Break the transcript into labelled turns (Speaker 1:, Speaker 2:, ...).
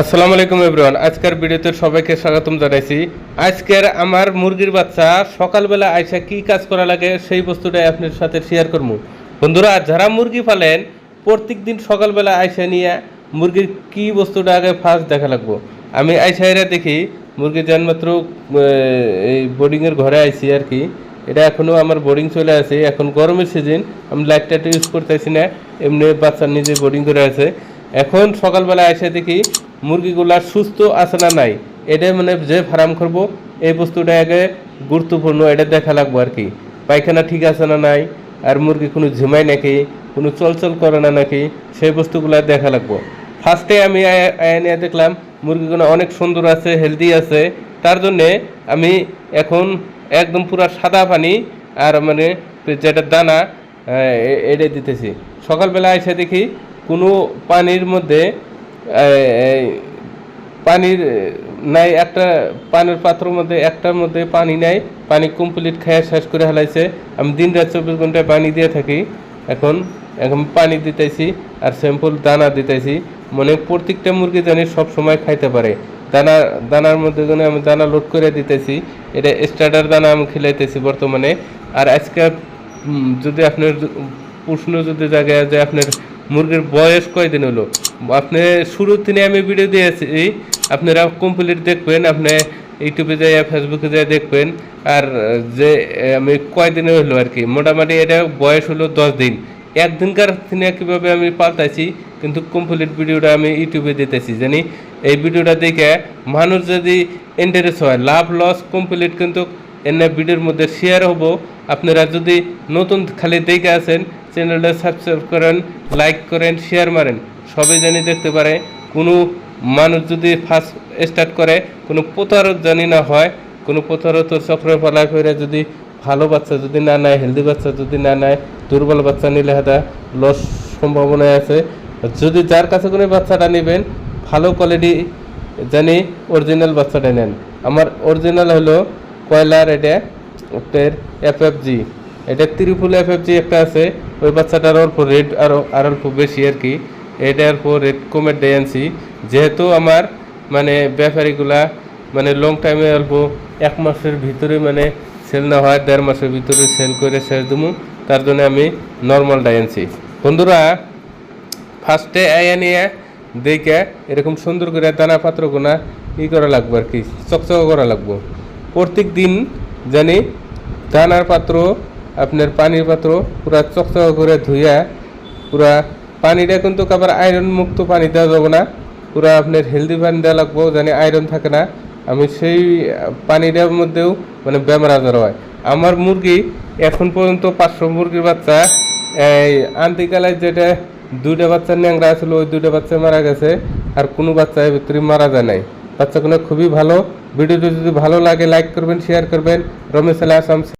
Speaker 1: আসসালামু আলাইকুম এভরিওয়ান, আজকের ভিডিওতে সবাইকে স্বাগতম জানাইছি। আজকের আমার মুরগির বাচ্চা, সকালবেলা আইসা কি কাজ করা লাগে সেই বস্তুটাই আপনার সাথে শেয়ার করব। বন্ধুরা, যারা মুরগি পালেন প্রত্যেক দিন সকালবেলা আইসা নিয়ে মুরগির কি বস্তুটা আগে ফার্স্ট দেখা লাগবো। আমি আইসা এরা দেখি, মুরগি যানমাত্র এই বোর্ডিংয়ের ঘরে আইছি আর কি। এটা এখনও আমার বোর্ডিং চলে আছে, এখন গরমের সিজন আমি লাইটটা ইউজ করতেছি না, এমনি বাচ্চা নিজে বোর্ডিং করে আছে। এখন সকালবেলা আইসা দেখি মুরগিগুলা সুস্থ আছে না নাই এটা মানে যে ফার্ম করব এই বস্তুটা আগে গুরুত্বপূর্ণ এটা দেখা লাগবো আর কি। পায়খানা ঠিক আছে না নাই আর মুরগি কোনো ঝিমাই নাকি কোনো চলচল করে না নাকি সেই বস্তুগুলা দেখা লাগবো। ফার্স্টে আমি আয়া- আয়া দেখলাম মুরগিগুলো অনেক সুন্দর আছে হেলদি আছে তার জন্যে আমি এখন একদম পুরা সাদা পানি আর মানে যেটা দানা আহ, এ- এটা দিতেছি। সকালবেলা এসে দেখি কোনো পানির মধ্যে পানির, নাই, একটা পানির পাত্রের মধ্যে, একটার মধ্যে পানি নাই, পানি কমপ্লিট খেয়ে শেষ করে হেলাইছে আমি দিন রাত চব্বিশ ঘন্টায় পানি দিয়ে থাকি, এখন এখন পানি দিতেছি আর স্যাম্পল দানা দিতেছি। মানে প্রত্যেকটা মুরগি জানি সব সময় খাইতে পারে। দানা, দানার মধ্যে যেন আমি দানা লোড করে দিতেছি। এটা স্টার্টার দানা আমি খেলাইতেছি বর্তমানে। আর আজকে যদি আপনার প্রশ্ন যদি জায়গায় যে আপনার মুরগির বয়স কয়দিন হলো? আপনি শুরুর দিনে আমি ভিডিও দিয়েছি, আপনারা কমপ্লিট দেখবেন, আপনি ইউটিউবে যাই ফেসবুকে যাই দেখবেন। আর যে আমি কয়দিনে হলো আর কি, মোটামুটি এটা বয়স হলো দশ দিন। একদিনকার দিনে কীভাবে আমি পাল্টাইছি, কিন্তু কমপ্লিট ভিডিওটা আমি ইউটিউবে দিতেছি। জানি, এই ভিডিওটা দেখে মানুষ যদি ইন্টারেস্ট হয়, লাভ লস কমপ্লিট কিন্তু এনে ভিডিওর মধ্যে শেয়ার হব। আপনারা যদি নতুন খালি দেখে আছেন চ্যানেলটা সাবস্ক্রাইব করেন লাইক করেন শেয়ার মারেন। সবাই জানি দেখতে পারে, কোনো মানুষ যদি ফার্স্ট স্টার্ট করে, কোনো প্রতারক জানি না হয়, কোনো প্রতারক চক্র পালা করে যদি ভালো বাচ্চা যদি না নেয় হেলদি বাচ্চা যদি না নেয়, দুর্বল বাচ্চা নিলে হাতা লস সম্ভাবনা আছে। যদি যার কাছে কোনো বাচ্চাটা নেবেন, ভালো কোয়ালিটি জানি অরিজিনাল বাচ্চাটা নেন। আমার অরিজিনাল হলো কয়লার এটা, এফ এফ জি। এটা ত্রিপুল এফ এফ জি একটা আছে। ওই বাচ্চাটার অল্প রেট আরও আর অল্প বেশি আর কি। এটার অল্প রেট কমের দিয়ে যেহেতু আমার মানে ব্যাপারীগুলা মানে লং টাইমে অল্প এক মাসের ভিতরে মানে সেল না হয়, দেড় মাসের ভিতরে সেল করে শেষ দেবো তার জন্য আমি নর্মাল আনছি। বন্ধুরা ফার্স্টে আয়া নিয়ে দেখে এরকম সুন্দর করে দানা পাত্র পাত্রগুনা ই করা লাগবে আর কি, চকচক করা লাগবো। প্রত্যেক দিন জানি দানার পাত্র আপনার পানির পাত্র পুরা চকচক করে ধুইয়া পুরা পানিটা কিন্তু আবার আয়রন মুক্ত পানি দেওয়া যাবে না। পুরা আপনার হেলদি পানি দেওয়া লাগবো, জানি আয়রন থাকে না। আমি সেই পানিটার মধ্যেও মানে বেমার আজার হয়। আমার মুরগি এখন পর্যন্ত পাঁচশো মুরগির বাচ্চা। এই আন্তিকালায় যেটা দুইটা বাচ্চা ন্যাংরা ছিল ওই দুইটা বাচ্চা মারা গেছে। আর কোনো বাচ্চা এর ভিতরে মারা যায় নাই। বাচ্চাগুলো খুবই ভালো। ভিডিওটি যদি ভালো লাগে লাইক করবেন শেয়ার করবেন। রমেশ আল আসাম